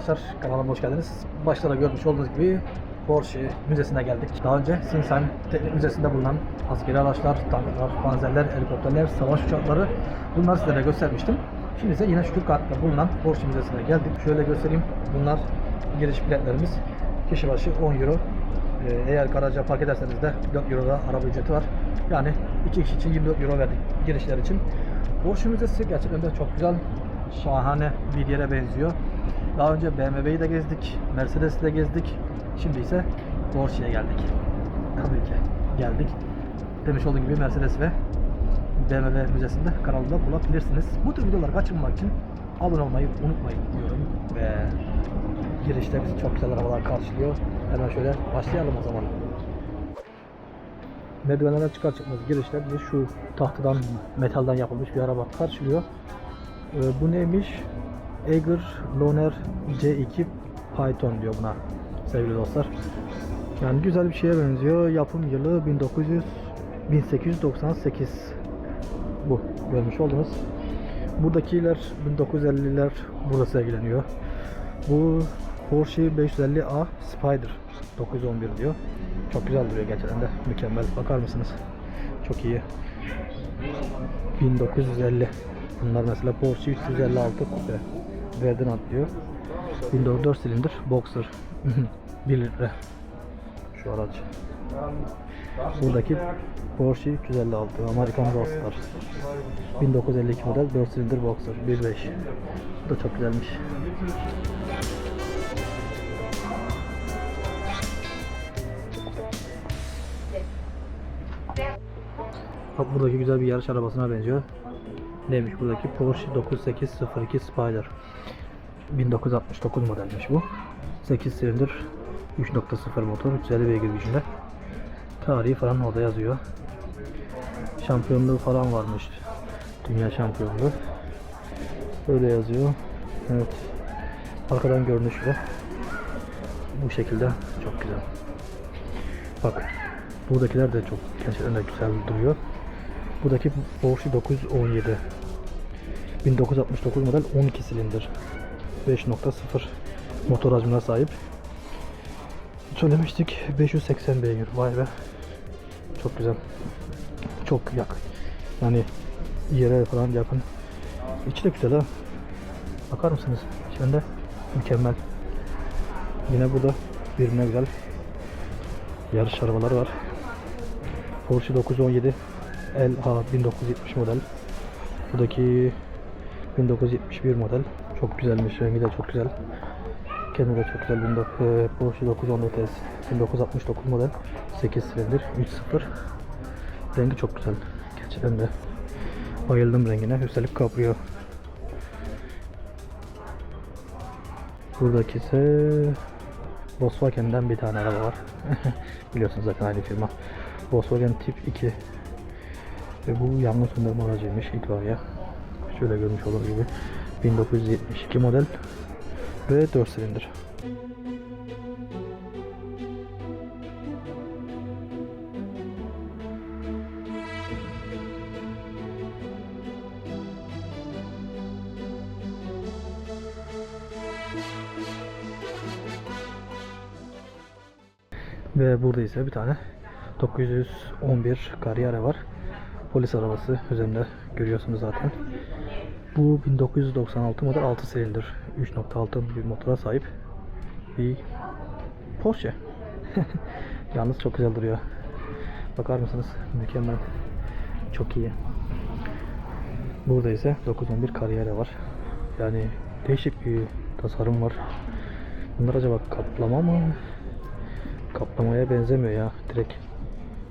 Arkadaşlar. Kanalıma hoş geldiniz. Başta da görmüş olduğunuz gibi Porsche Müzesi'ne geldik. Daha önce Sinsheim Teknik Müzesi'nde bulunan askeri araçlar, tanklar, panzerler, helikopterler, savaş uçakları bunları sizlere göstermiştim. Şimdi ise yine Stuttgart'ta bulunan Porsche Müzesi'ne geldik. Şöyle göstereyim. Bunlar giriş biletlerimiz. Kişi başı 10 euro. Ee, Eğer garaja park ederseniz de 4 euro da araba ücreti var. Yani iki kişi için 24 euro verdik girişler için. Porsche Müzesi gerçekten de çok güzel, şahane bir yere benziyor. Daha önce BMW'yi de gezdik, Mercedes'i de gezdik. Şimdi ise Porsche'ye geldik. Tabii ki geldik. Demiş olduğum gibi Mercedes ve BMW Müzesi'nde kanalımda bulabilirsiniz. Bu tür videoları kaçırmamak için abone olmayı unutmayın diyorum. Ve girişte bizi çok güzel arabalar karşılıyor. Hemen şöyle başlayalım o zaman. Merdivenlerden çıkar çıkmaz girişte bizi şu tahtadan, metalden yapılmış bir araba karşılıyor. Ee, bu neymiş? Eiger Loner C2 Python diyor buna sevgili dostlar. Yani güzel bir şeye benziyor. Yapım yılı 1900 1898 bu görmüş oldunuz. Buradakiler 1950'ler burada sergileniyor. Bu Porsche 550A Spider 911 diyor. Çok güzel duruyor gerçekten de mükemmel. Bakar mısınız? Çok iyi. 1950. Bunlar mesela Porsche 356 Coupe. Ferdinand diyor. 1004 silindir Boxer. 1 litre. Şu araç. Buradaki Porsche 356 Amerikan Roadster. 1952 model 4 silindir Boxer 1.5. Bu da çok güzelmiş. Bak buradaki güzel bir yarış arabasına benziyor. Neymiş buradaki? Porsche 9802 Spider. 1969 modelmiş bu. 8 silindir 3.0 motor 350 beygir gücünde. Tarihi falan orada yazıyor. Şampiyonluğu falan varmış. Dünya şampiyonluğu. Öyle yazıyor. Evet. Arkadan görünüşü de bu şekilde çok güzel. Bak buradakiler de çok gerçekten de güzel duruyor. Buradaki Porsche 917 1969 model 12 silindir 5.0 motor hacmine sahip. Söylemiştik 580 beygir. Vay be. Çok güzel. Çok yakın. Yani yere falan yakın. İçi de güzel ha. Bakar mısınız? İçinde mükemmel. Yine burada birbirine güzel yarış arabaları var. Porsche 917 LA 1970 model. Buradaki 1971 model. Çok güzelmiş. Rengi de çok güzel. Kendi de çok güzel. 19 e, Porsche 914 S 1969 model. 8 silindir 3.0. Rengi çok güzel. Gerçekten de bayıldım rengine. Üstelik kapriyo. Buradaki ise Volkswagen'den bir tane araba var. Biliyorsunuz zaten aynı firma. Volkswagen Tip 2 ve bu yangın söndürme aracıymış itfaiye. Şöyle görmüş olduğunuz gibi 1972 model ve 4 silindir. Ve burada ise bir tane 911 Carrera var. Polis arabası üzerinde görüyorsunuz zaten. Bu 1996 model 6 silindir 3.6 bir motora sahip bir Porsche. Yalnız çok güzel duruyor. Bakar mısınız? Mükemmel. Çok iyi. Burada ise 911 Carrera var. Yani değişik bir tasarım var. Bunlar acaba kaplama mı? Kaplamaya benzemiyor ya. Direkt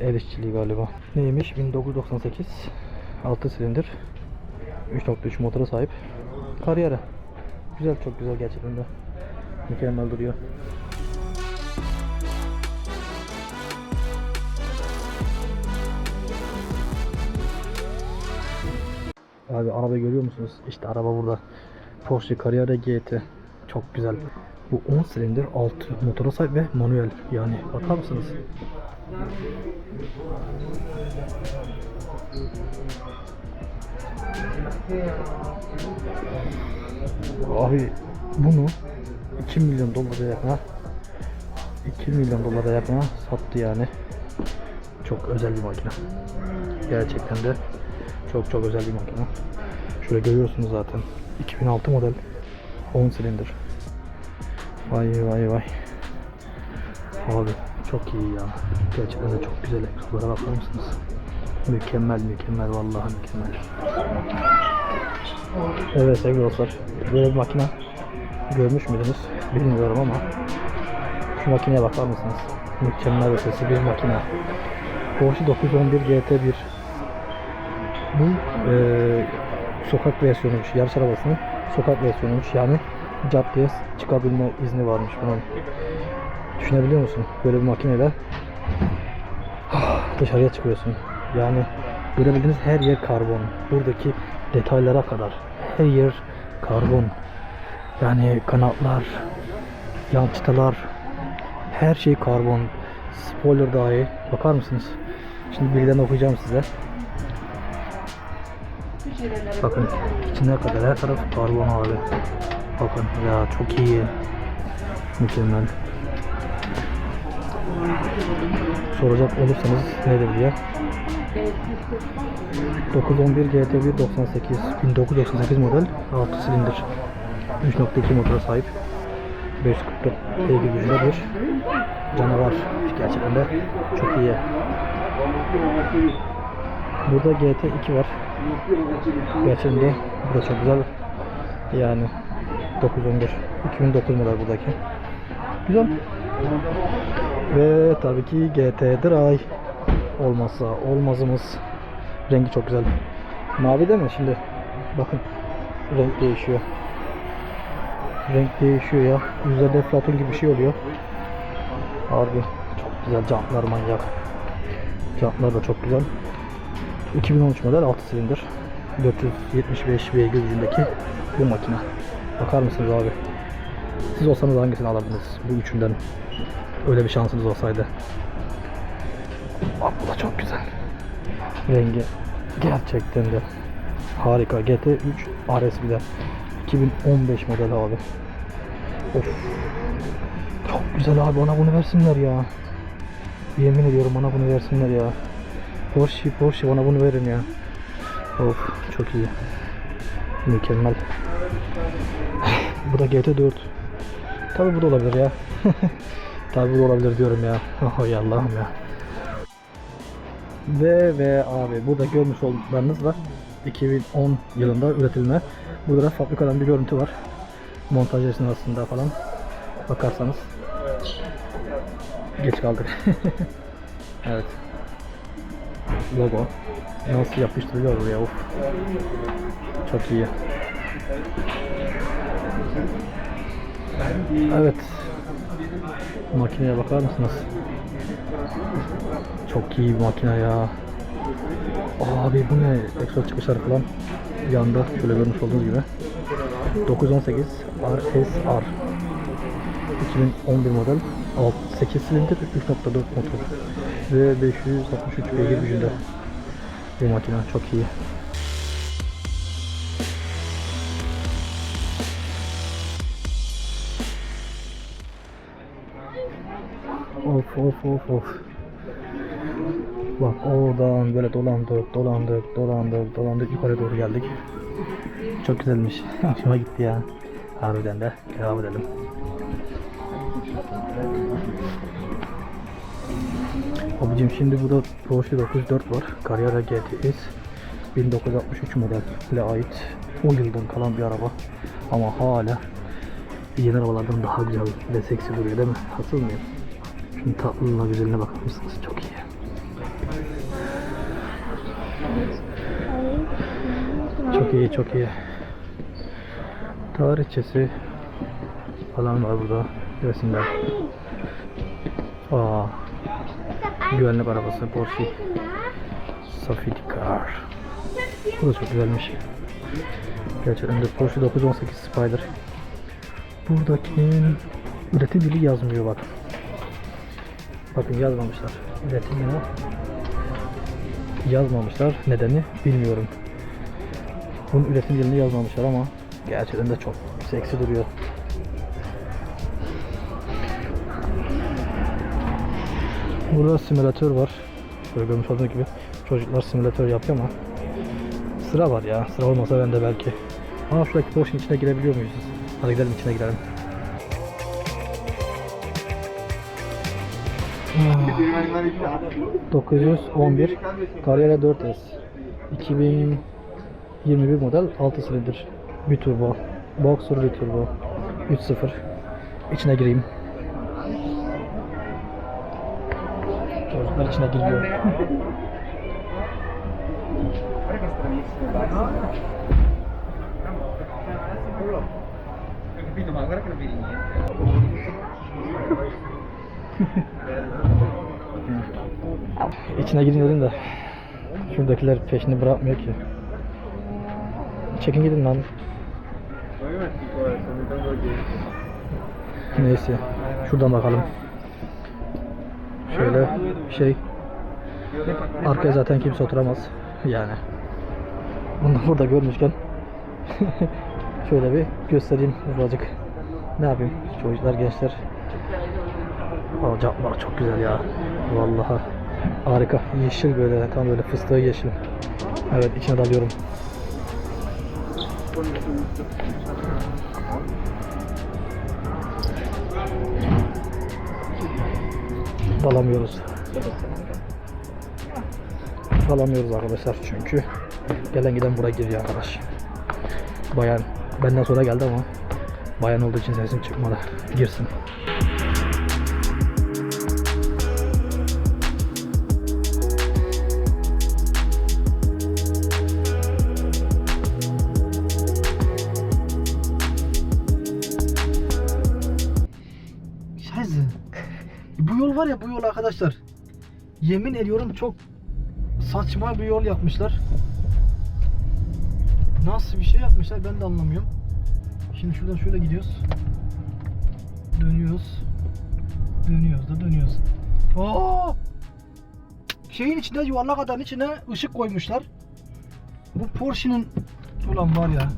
el işçiliği galiba. Neymiş? 1998 6 silindir 3.3 motora sahip Carrera. Güzel çok güzel gerçekten de. Mükemmel duruyor. Abi araba görüyor musunuz? İşte araba burada. Porsche Carrera GT. Çok güzel. Bu 10 silindir 6 motora sahip ve manuel. Yani bakar mısınız? Abi bunu 2 milyon dolara yakına 2 milyon dolara yakına sattı yani. Çok özel bir makine. Gerçekten de çok çok özel bir makine. Şöyle görüyorsunuz zaten. 2006 model 10 silindir. Vay vay vay. Abi çok iyi ya. Gerçekten de çok güzel ekranlara bakar mısınız? Mükemmel mükemmel vallahi mükemmel. Evet sevgili dostlar. Böyle bir makine görmüş müydünüz? Bilmiyorum ama şu makineye bakar mısınız? Mükemmel ötesi bir makine. Porsche 911 GT1 bu eee sokak versiyonuymuş. Yarış arabasının sokak versiyonuymuş. Yani caddeye çıkabilme izni varmış bunun. Düşünebiliyor musun? Böyle bir makineyle dışarıya çıkıyorsun. Yani görebildiğiniz her yer karbon. Buradaki detaylara kadar her yer karbon. Yani kanatlar, yan çıtalar, her şey karbon. Spoiler dahi. Bakar mısınız? Şimdi bilgilerini okuyacağım size. Bakın içine kadar her taraf karbon abi. Bakın ya çok iyi. Mükemmel. Soracak olursanız nedir diye. 911 GT1 98 1998 model 6 silindir 3.2 motora sahip 544 beygir gücünde bir canavar gerçekten de çok iyi. Burada GT2 var. Gerçekten de bu da çok güzel. Yani 911 2009 model buradaki. Güzel ve tabii ki GT Drive olmazsa olmazımız. Rengi çok güzel. Mavi değil mi? Şimdi bakın renk değişiyor. Renk değişiyor ya. Üzerinde flatun gibi bir şey oluyor. Harbi çok güzel jantlar manyak. Jantlar da çok güzel. 2013 model 6 silindir. 475 beygir gücündeki bu makine. Bakar mısınız abi siz olsanız hangisini alırdınız? Bu üçünden öyle bir şansınız olsaydı. Bak bu da çok güzel. Rengi gerçekten de harika. GT3 RS bir de 2015 model abi. Of. Çok güzel abi bana bunu versinler ya. Yemin ediyorum bana bunu versinler ya. Porsche Porsche bana bunu verin ya. Of çok iyi. Mükemmel. Bu da GT4 tabi bu da olabilir ya tabi bu da olabilir diyorum ya oh Allah'ım ya ve ve abi burada görmüş olduklarınız da 2010 yılında üretilme. Burada da fabrikadan bir görüntü var. Montaj esnasında falan bakarsanız. Geç kaldık. evet. Logo. Nasıl yapıştırılıyor buraya of. Çok iyi. Evet. Makineye bakar mısınız? Çok iyi bir makine ya. Abi bu ne? Ekstra çıkışlar falan yanda şöyle görmüş olduğunuz gibi. 918 RSR 2011 model 6, 8 silindir 3.4 motor ve 563 beygir gücünde bir makine çok iyi. Of of of of. Bak oradan böyle dolandık, dolandık, dolandık, dolandık yukarı doğru geldik. Çok güzelmiş. Hoşuma gitti ya. Harbiden de devam edelim. Abicim şimdi burada Porsche 904 var. Carrera GTS 1963 modele ait. O yıldan kalan bir araba. Ama hala yeni arabalardan daha güzel ve seksi duruyor değil mi? Haksız mıyım? Şunun tatlılığına güzeline bakar mısınız? Çok iyi. Çok iyi, çok iyi. Tarihçesi falan var burada. Resimler. Aa, güvenlik arabası Porsche Safety Car. Bu da çok güzelmiş. Gerçekten de Porsche 918 Spider. Buradaki üretim yılı yazmıyor bak. Bakın yazmamışlar. Üretim yılı yazmamışlar. Nedeni bilmiyorum. Bunun üretim yılını yazmamışlar ama gerçekten de çok seksi duruyor. Burada simülatör var. Şöyle görmüş olduğunuz gibi çocuklar simülatör yapıyor ama sıra var ya. Sıra olmasa ben de belki. Aa şuradaki Porsche'nin içine girebiliyor muyuz? Hadi gidelim içine girelim. 911 Carrera 4S 2021 model 6 silindir bir turbo Boxer bir turbo 3.0 içine gireyim. Çocuklar içine giriyor. capito, ma guarda che non vedi niente. İçine girin dedim de. Şuradakiler peşini bırakmıyor ki. Çekin gidin lan. Neyse Şuradan bakalım. Şöyle şey Arkaya zaten kimse oturamaz. Yani. Bunu burada görmüşken Şöyle bir göstereyim ufacık Ne yapayım? Çocuklar gençler. Aa, camlar çok güzel ya. Vallahi harika. Yeşil böyle tam böyle fıstığı yeşil. Evet içine dalıyorum. Dalamıyoruz. Dalamıyoruz arkadaşlar çünkü Gelen giden buraya giriyor arkadaş. Bayan benden sonra geldi ama Bayan olduğu için sesim çıkmadı. Girsin arkadaşlar. Yemin ediyorum çok saçma bir yol yapmışlar. Nasıl bir şey yapmışlar ben de anlamıyorum. Şimdi şuradan şöyle gidiyoruz. Dönüyoruz. Dönüyoruz da dönüyoruz. Oo! Şeyin içine yuvarlak adanın içine ışık koymuşlar. Bu Porsche'nin ulan var ya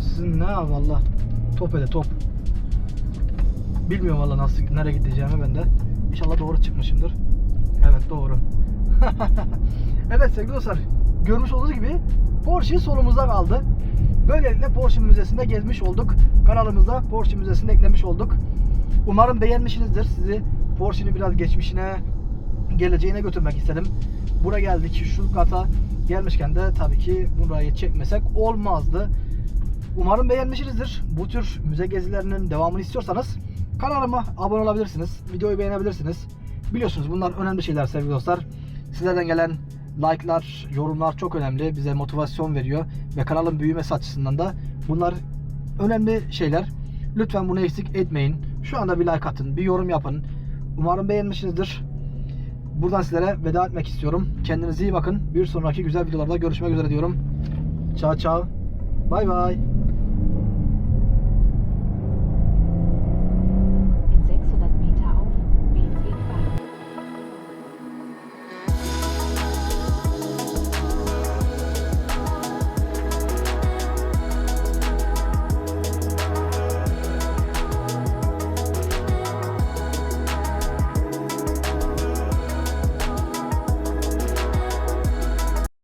sizin ne valla top hele top. Bilmiyorum valla nasıl nereye gideceğimi ben de. İnşallah doğru çıkmışımdır. Evet doğru. evet sevgili dostlar. Görmüş olduğunuz gibi Porsche solumuzda kaldı. Böylelikle Porsche Müzesi'nde gezmiş olduk. Kanalımıza Porsche Müzesi'ni eklemiş olduk. Umarım beğenmişsinizdir. Sizi Porsche'nin biraz geçmişine, geleceğine götürmek istedim. Buraya geldik. Şu kata gelmişken de tabii ki burayı çekmesek olmazdı. Umarım beğenmişsinizdir. Bu tür müze gezilerinin devamını istiyorsanız kanalıma abone olabilirsiniz. Videoyu beğenebilirsiniz. Biliyorsunuz bunlar önemli şeyler sevgili dostlar. Sizlerden gelen like'lar, yorumlar çok önemli. Bize motivasyon veriyor ve kanalın büyümesi açısından da bunlar önemli şeyler. Lütfen bunu eksik etmeyin. Şu anda bir like atın, bir yorum yapın. Umarım beğenmişsinizdir. Buradan sizlere veda etmek istiyorum. Kendinize iyi bakın. Bir sonraki güzel videolarda görüşmek üzere diyorum. Ciao ciao. Bay bay.